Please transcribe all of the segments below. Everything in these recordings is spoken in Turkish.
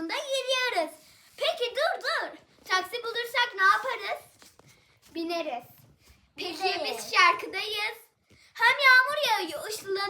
aldığında yürüyoruz. Peki dur dur. Taksi bulursak ne yaparız? Bineriz. Peki biz şarkıdayız. Hem yağmur yağıyor, ışılan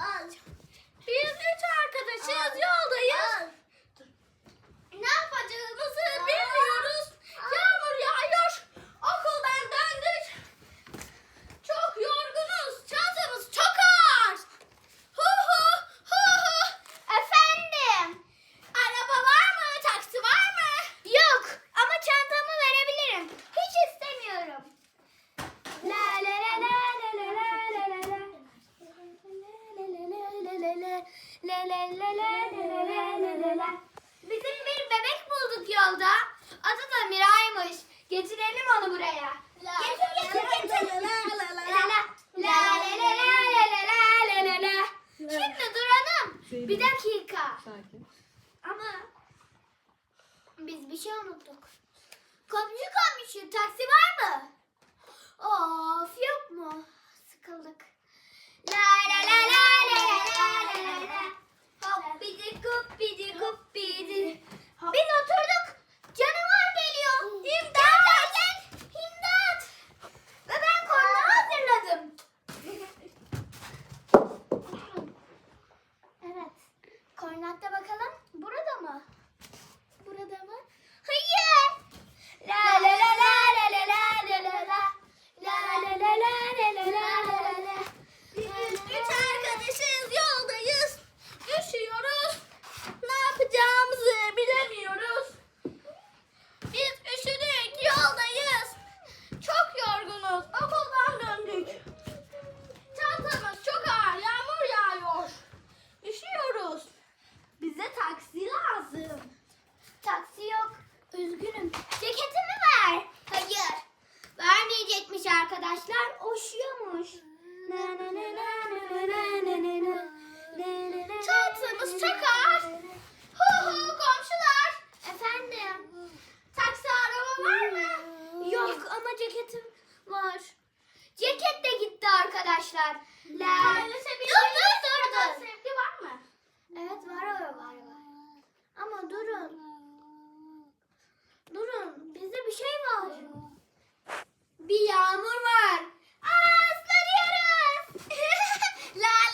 我 le le le le le le le le le. Bizim bir bebek bulduk yolda. Adı da Miray'mış. Getirelim onu buraya. Getir getir getir. La la la la la la la la. Şimdi duralım. Bir dakika. Sakin. Ama biz bir şey unuttuk. Komşu komşu taksi var mı? Of yok mu? Sıkıldık. La la la la. üzgünüm. Ceketimi ver. Hayır. Vermeyecekmiş arkadaşlar. Oşuyormuş. Çantamız çok ağır. Hu hu komşular. Efendim. Taksi araba var mı? Yok ama ceketim var. Ceket de gitti arkadaşlar. La. Dur dur dur dur. Var mı? Evet var araba var. Ama durun.